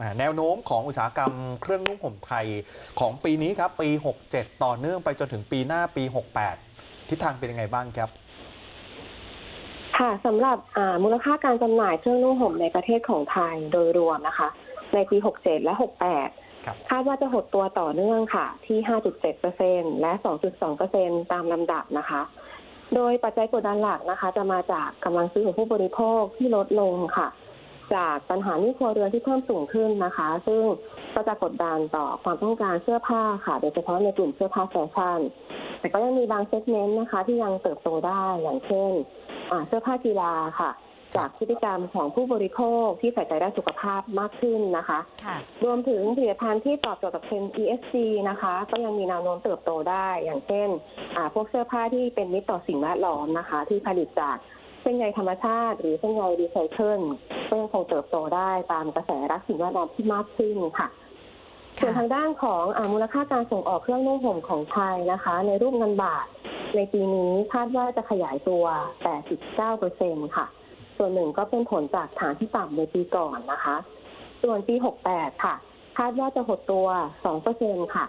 อ่าแนวโน้มของอุตสาหกรรมเครื่องนุ่งห่มไทยของปีนี้ครับ ปี 67 ต่อเนื่องไปจนถึงปีหน้าปี 68 ทิศทางเป็นยังไงบ้างครับ ค่ะสำหรับอ่ามูลค่าการจำหน่ายเครื่องนุ่งห่มในประเทศของไทยโดยรวมนะคะ ในปี 67 และ 68ครับคาดว่าจะหดตัวต่อเนื่องค่ะ ที่ 5.7%และ 2.2%ตามลำดับนะคะ โดยปัจจัยกดดันหลักนะคะ จะมาจากกำลังซื้อของผู้บริโภคที่ลดลงค่ะ จากปัญหาหนี้ครัวเรือนที่เพิ่มสูงขึ้นนะคะ ซึ่งก็จะกดดันต่อความต้องการเสื้อผ้าค่ะโดยเฉพาะในกลุ่มเสื้อผ้าแฟชั่นแต่ก็ยังมีบางเซกเมนต์นะคะ ที่ยังเติบโตได้อย่างเช่นอ่าเสื้อผ้ากีฬาค่ะ จากพฤติกรรมของผู้บริโภคที่ใส่ใจด้านสุขภาพมากขึ้นนะคะค่ะรวมถึงผลิตภัณฑ์ที่ตอบโจทย์กับเทรนด์ ESG นะคะ ก็ยังมีแนวโน้มเติบโตได้ อย่างเช่นอ่าพวกเสื้อผ้าที่เป็นมิตรต่อสิ่งแวดล้อมนะคะ ที่ผลิตจาก เส้นใยธรรมชาติ หรือเส้นใยรีไซเคิลก็ยังคงเติบโตได้ตามกระแสรักสิ่งแวดล้อมที่มากขึ้นค่ะส่วนทางด้านของอามูลค่าการส่งออกเครื่องนุ่งห่มของไทยนะคะ ในรูปเงินบาท ในปีนี้คาดว่าจะขยายตัว 8.9เปอร์เซ็นค่ะ ส่วนหนึ่งก็เป็นผลจากฐานที่ต่ำในปีก่อนนะคะ ส่วนปี 68 ค่ะ คาดว่าจะหดตัว2เปอร์เซ็นค่ะ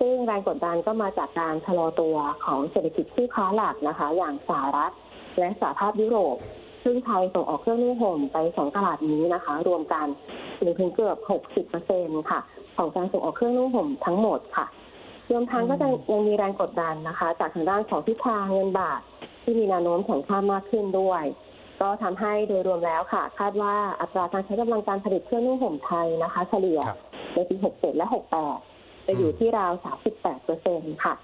ซึ่งแรงกดดันก็มาจากการชะลอตัวของเศรษฐกิจคู่ค้าหลักนะคะ อย่างสหรัฐ และสหภาพยุโรป ซึ่งไทยส่งออกเครื่องนุ่งห่มไปสองตลาดนี้นะคะ รวมกันถึงถึงเกือบ 60เปอร์เซ็นค่ะ ของการส่งออกเครื่องนุ่งห่มทั้งหมดค่ะรวมทั้งก็จะยังมีแรงกดดันนะคะ จากทางด้านของทิศทางเงินบาท ที่มีแนวโน้มแข็งค่ามากขึ้นด้วย ก็ทำให้โดยรวมแล้วค่ะ คาดว่าอัตราการใช้กำลังการผลิตเครื่องนุ่งห่มไทยนะคะ เฉลี่ยครับในปี 67 และ 68 จะอยู่ที่ราว 38เปอร์เซ็นค่ะ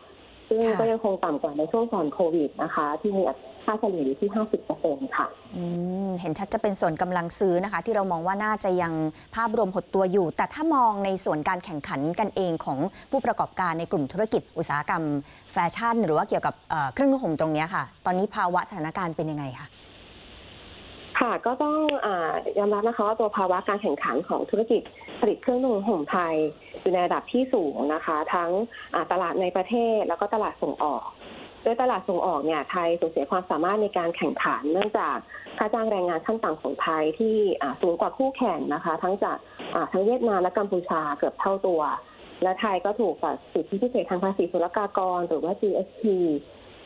ซึ่งค่ะก็ยังคงต่ำกว่าในช่วงก่อนโควิดนะคะ ที่มีค่าเฉลี่ยอยู่ที่ 50เปอร์เซ็นค่ะอืมเห็นชัดจะเป็นส่วนกำลังซื้อนะคะ ที่เรามองว่าน่าจะยังภาพรวมหดตัวอยู่ แต่ถ้ามองในส่วนการแข่งขันกันเองของผู้ประกอบการในกลุ่มธุรกิจอุตสาหกรรม แฟชั่น หรือว่าเกี่ยวกับเอ่อเครื่องนุ่งห่มตรงเนี้ยค่ะ ตอนนี้ภาวะสถานการณ์เป็นยังไงคะ ค่ะก็ต้องอยอมรับนะคะว่าตัวภาวะการแข่งขันของธุรกิจผลิตเครื่องนุ่งห่มไทยอยู่ในระดับที่สูงนะคะ ทั้งตลาดในประเทศแล้วก็ตลาดส่งออก โดยตลาดส่งออกเนี่ยไทยสูญเสียความสามารถในการแข่งขัน เนื่องจากค่าจ้างแรงงานขั้นต่ำของไทยที่สูงกว่าคู่แข่งนะคะ ทั้งจากทั้งเวียดนามและกัมพูชาเกือบเท่าตัว และไทยก็ถูกตัดสิทธิพิเศษทางภาษีศุลกากร หรือว่า GST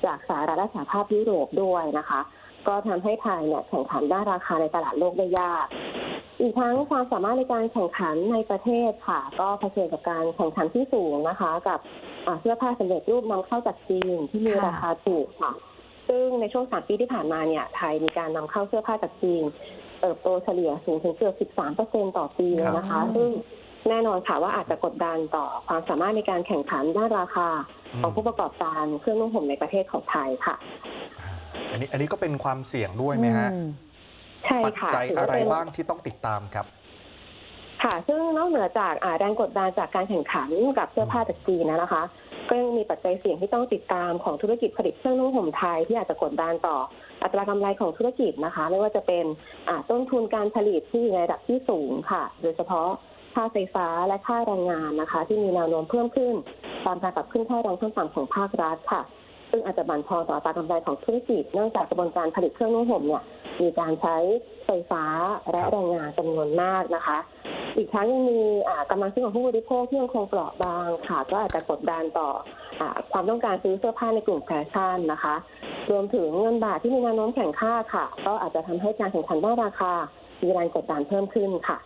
จากสหรัฐและสหภาพยุโรปด้วยนะคะ ก็ทำให้ไทยเนี่ยแข่งขันด้านราคาในตลาดโลกได้ยาก อีกทั้งความสามารถในการแข่งขันในประเทศค่ะ ก็เผชิญกับการแข่งขันที่สูงนะคะ กับอ่าเสื้อผ้าสำเร็จรูปนำเข้าจากจีนที่มีค่ะราคาถูกค่ะ ซึ่งในช่วงสามปีที่ผ่านมาเนี่ย ไทยมีการนำเข้าเสื้อผ้าจากจีนเติบโตเฉลี่ยสูงถึงเกือบ 13ต่อปีเลยนะคะครับซึ่งแน่นอนค่ะว่าอาจจะกดดันต่อความสามารถในการแข่งขันด้านราคาของผู้ประกอบการเครื่องนุ่งห่มในประเทศของไทยค่ะ อันนี้อันนี้ก็เป็นความเสี่ยงด้วยไหมฮะอืมใช่ปัจค่ะจัยถือะว่าไรเป็น บ้างที่ต้องติดตามครับ ค่ะ ซึ่งนอกเหนือจากอ่าแรงกดดันจากการแข่งขันกับเสื้อผ้าจากจีนนะนะคะ ก็ยังมีปัจจัยเสี่ยงที่ต้องติดตามของธุรกิจผลิตเครื่องนุ่งห่มไทยที่อาจจะกดดันต่ออัตรากำไรของธุรกิจนะคะ ไม่ว่าจะเป็นอ่าต้นทุนการผลิตที่อยู่ในระดับที่สูงค่ะ โดยเฉพาะค่าไฟฟ้าและค่าแรงงานนะคะ ที่มีแนวโน้มเพิ่มขึ้น ตามการปรับขึ้นค่าแรงขั้นต่ำของภาครัฐค่ะ ซึ่งอาจจะบั่นทอนต่อตรากำไรของธุรกิจเนื่องจากกระบวนการผลิตเครื่องนุ่งห่มเนี่ยมีการใช้ไฟฟ้าและแรงงานจำนวนมากนะคะ อีกทั้งยังมีอ่ากำลังซื้อของผู้บริโภคที่ยังคงเปราะบางค่ะ ก็อาจจะกดดันต่ออาความต้องการซื้อเสื้อผ้าในกลุ่มแฟชั่นนะคะ รวมถึงเงินบาทที่มีแนวโน้มแข่งค่าค่ะ ก็อาจจะทำให้การแข่งขันด้านราคามีแรงกดดันเพิ่มขึ้นค่ะ